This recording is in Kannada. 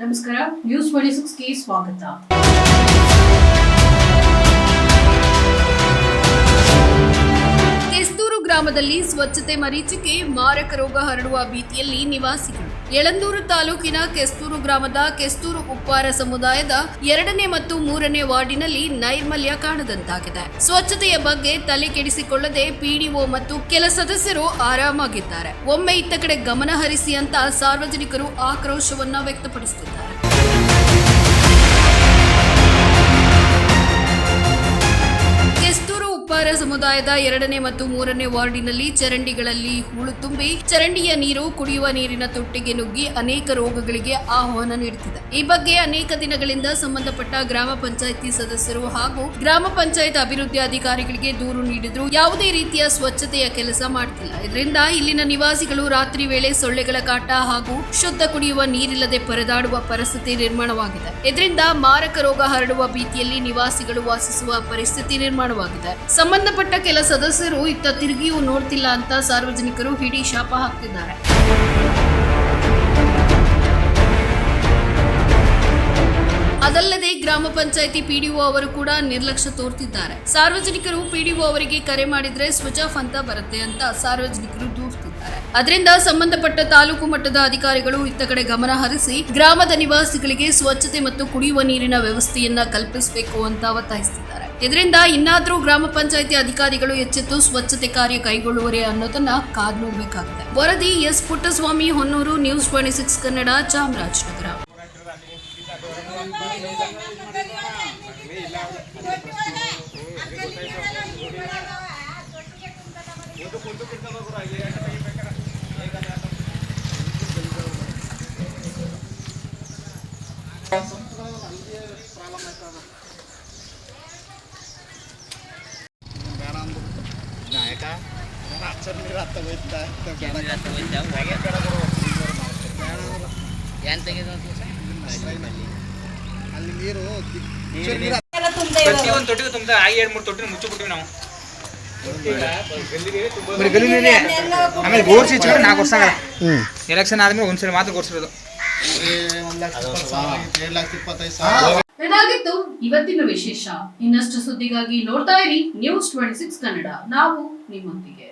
ನಮಸ್ಕಾರ. ನ್ಯೂಸ್ ಟ್ವೆಂಟಿ ಸಿಕ್ಸ್ಗೆ ಸ್ವಾಗತ. ಕೆಸ್ತೂರು ಗ್ರಾಮದಲ್ಲಿ ಸ್ವಚ್ಛತೆ ಮರೀಚಿಕೆ ಮಾರಕ ರೋಗ ಹರಡುವ ಭೀತಿಯಲ್ಲಿ ನಿವಾಸಿಗಳು. ಯಳಂದೂರು ತಾಲೂಕಿನ ಕೆಸ್ತೂರು ಗ್ರಾಮದ ಕೆಸ್ತೂರು ಉಪ್ಪಾರ ಸಮುದಾಯದ ಎರಡನೇ ಮತ್ತು ಮೂರನೇ ವಾರ್ಡಿನಲ್ಲಿ ನೈರ್ಮಲ್ಯ ಕಾಣದಂತಾಗಿದೆ. ಸ್ವಚ್ಛತೆಯ ಬಗ್ಗೆ ತಲೆ ಕೆಡಿಸಿಕೊಳ್ಳದೆ ಪಿಡಿಒ ಮತ್ತು ಕೆಲ ಸದಸ್ಯರು ಆರಾಮಾಗಿದ್ದಾರೆ. ಒಮ್ಮೆ ಇತ್ತ ಕಡೆ ಗಮನ ಹರಿಸಿ ಅಂತ ಸಾರ್ವಜನಿಕರು ಆಕ್ರೋಶವನ್ನ ವ್ಯಕ್ತಪಡಿಸುತ್ತಿದ್ದಾರೆ. ಸಮುದಾಯದ ಎರಡನೇ ಮತ್ತು ಮೂರನೇ ವಾರ್ಡಿನಲ್ಲಿ ಚರಂಡಿಗಳಲ್ಲಿ ಹೂಳು ತುಂಬಿ ಚರಂಡಿಯ ನೀರು ಕುಡಿಯುವ ನೀರಿನ ತೊಟ್ಟಿಗೆ ನುಗ್ಗಿ ಅನೇಕ ರೋಗಗಳಿಗೆ ಆಹ್ವಾನ ನೀಡುತ್ತಿದೆ. ಈ ಬಗ್ಗೆ ಅನೇಕ ದಿನಗಳಿಂದ ಸಂಬಂಧಪಟ್ಟ ಗ್ರಾಮ ಪಂಚಾಯಿತಿ ಸದಸ್ಯರು ಹಾಗೂ ಗ್ರಾಮ ಪಂಚಾಯತ್ ಅಭಿವೃದ್ಧಿ ಅಧಿಕಾರಿಗಳಿಗೆ ದೂರು ನೀಡಿದ್ರು. ಯಾವುದೇ ರೀತಿಯ ಸ್ವಚ್ಛತೆಯ ಕೆಲಸ ಮಾಡುತ್ತಿಲ್ಲ ಇದರಿಂದ ಇಲ್ಲಿನ ನಿವಾಸಿಗಳು ರಾತ್ರಿ ವೇಳೆ ಸೊಳ್ಳೆಗಳ ಕಾಟ ಹಾಗೂ ಶುದ್ಧ ಕುಡಿಯುವ ನೀರಿಲ್ಲದೆ ಪರದಾಡುವ ಪರಿಸ್ಥಿತಿ ನಿರ್ಮಾಣವಾಗಿದೆ. ಇದರಿಂದ ಮಾರಕ ರೋಗ ಹರಡುವ ಭೀತಿಯಲ್ಲಿ ನಿವಾಸಿಗಳು ವಾಸಿಸುವ ಪರಿಸ್ಥಿತಿ ನಿರ್ಮಾಣವಾಗಿದೆ. ಸಂಬಂಧಪಟ್ಟ ಕೆಲ ಸದಸ್ಯರು ಇತ್ತ ತಿರುಗಿಯೂ ನೋಡ್ತಿಲ್ಲ ಅಂತ ಸಾರ್ವಜನಿಕರು ಹಿಡಿ ಶಾಪ ಹಾಕ್ತಿದ್ದಾರೆ. ಅದಲ್ಲದೆ ಗ್ರಾಮ ಪಂಚಾಯಿತಿ ಪಿಡಿಒ ಅವರು ಕೂಡ ನಿರ್ಲಕ್ಷ್ಯ ತೋರ್ತಿದ್ದಾರೆ. ಸಾರ್ವಜನಿಕರು ಪಿಡಿಒ ಅವರಿಗೆ ಕರೆ ಮಾಡಿದ್ರೆ ಸ್ವಿಚ್ ಆಫ್ ಅಂತ ಬರುತ್ತೆ ಅಂತ ಸಾರ್ವಜನಿಕರು ದೂರ್ತಿದ್ದಾರೆ. ಅದರಿಂದ ಸಂಬಂಧಪಟ್ಟ ತಾಲೂಕು ಮಟ್ಟದ ಅಧಿಕಾರಿಗಳು ಇತ್ತ ಕಡೆ ಗಮನ ಹರಿಸಿ ಗ್ರಾಮದ ನಿವಾಸಿಗಳಿಗೆ ಸ್ವಚ್ಛತೆ ಮತ್ತು ಕುಡಿಯುವ ನೀರಿನ ವ್ಯವಸ್ಥೆಯನ್ನ ಕಲ್ಪಿಸಬೇಕು ಅಂತ ಒತ್ತಾಯಿಸುತ್ತಿದ್ದಾರೆ. ಇದರಿಂದ ಇನ್ನಾದರೂ ಗ್ರಾಮ ಪಂಚಾಯಿತಿ ಅಧಿಕಾರಿಗಳು ಎಚ್ಚೆತ್ತು ಸ್ವಚ್ಛತೆ ಕಾರ್ಯ ಕೈಗೊಳ್ಳುವರೆ ಅನ್ನೋದನ್ನ ಕಾದ್ ನೋಡಬೇಕಾಗಿದೆ ವರದಿ S Puttaswamy Honnur, news twenty six Kannada, Chamarajanagar. ನಾಯಕ ಏನ್ ತೆಗೆದು ಅಲ್ಲಿ ನೀರು ಪ್ರತಿಯೊಂದು ತೊಟ್ಟಿಗೂ ತುಂಬ ಆಗಿ ಎರಡು ಮೂರು ತೊಟ್ಟಿನ ಮುಚ್ಚಿಬಿಟ್ಟಿವಿ ನಾವು. ಆಮೇಲೆ ಗೋರ್ಸಿ ಹಚ್ಚಿದ್ರೆ ನಾಲ್ಕು ವರ್ಷ ಎಲೆಕ್ಷನ್ ಆದ್ಮೇಲೆ ಒಂದ್ಸಲ ಮಾತ್ರ ಗೋರ್ಸಿರೋದು ಸಾವಿರ ಇದಾಗಿತ್ತು ಇವತ್ತಿನ ವಿಶೇಷ. ಇನ್ನಷ್ಟು ಸುದ್ದಿಗಾಗಿ ನೋಡ್ತಾ ಇರಿ ನ್ಯೂಸ್ ಟ್ವೆಂಟಿ ಸಿಕ್ಸ್ ಕನ್ನಡ ನಾವು ನಿಮ್ಮೊಂದಿಗೆ.